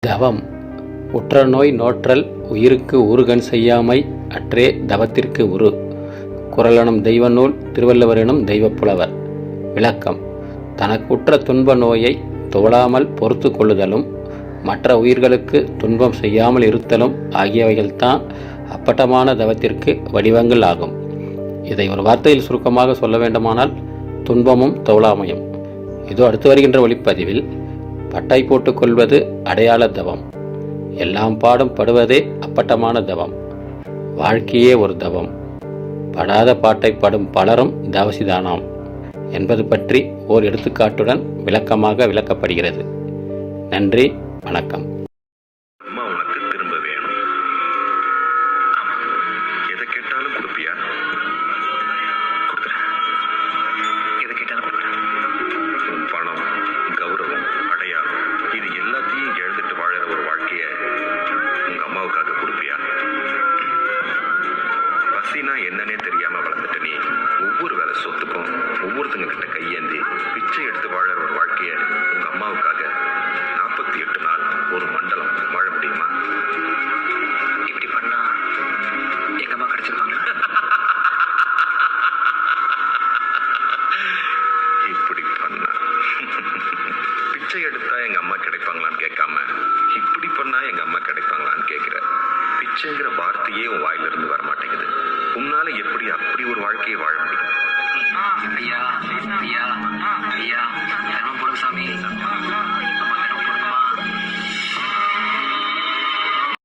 தவம். உற்ற நோய் நோற்றல் உயிருக்கு உருகன் செய்யாமை அற்றே தவத்திற்கு உரு. குரலனும் தெய்வ நூல் திருவள்ளுவரெனும் தெய்வப்புலவர். விளக்கம். தனக்குற்ற துன்ப நோயை தோழாமல் பொறுத்து கொள்ளுதலும் மற்ற உயிர்களுக்கு துன்பம் செய்யாமல் இருத்தலும் ஆகியவைகள்தான் அப்பட்டமான தவத்திற்கு வடிவங்கள் ஆகும். இதை ஒரு வார்த்தையில் சுருக்கமாக சொல்ல வேண்டுமானால் துன்பமும் தோழாமையும். இதோ அடுத்து வருகின்ற ஒளிப்பதிவில் பட்டை போட்டுக்கொள்வது அடையாள தவம். எல்லாம் பாடும் படுவதே அப்பட்டமான தவம். வாழ்க்கையே ஒரு தவம். படாத பாட்டை படும் பலரும் தவசிதானாம் என்பது பற்றி ஓர் எடுத்துக்காட்டுடன் விளக்கமாக விளக்கப்படுகிறது. நன்றி வணக்கம். பசினா என்னன்னே தெரியாம வளர்ந்துட்ட நீ. ஒவ்வொரு வேலை சொத்துக்கும் ஒவ்வொருத்தங்க கிட்ட கையேந்தி பிச்சை எடுத்து வாழற ஒரு வாழ்க்கைய உங்க அம்மாவுக்காக நாற்பத்தி எட்டு நாள் ஒரு மண்டலம் வாழ முடியுமா? இப்படி பண்ணா எங்க அம்மா கிடைச்சிருவாங்க இப்படி பண்ணா. பிச்சை எடுத்தா எங்க அம்மா கிடைப்பாங்களான்னு கேட்காம இப்படி பண்ணா எங்க அம்மா கிடைப்பாங்களான்னு கேட்கிற பிச்சைங்கிற வார்த்தையே உன் வாயிலிருந்து வரமாட்டேங்குது. வர மாட்டேங்குது உன்னால எப்படி அப்படி ஒரு வாழ்க்கையை வாழ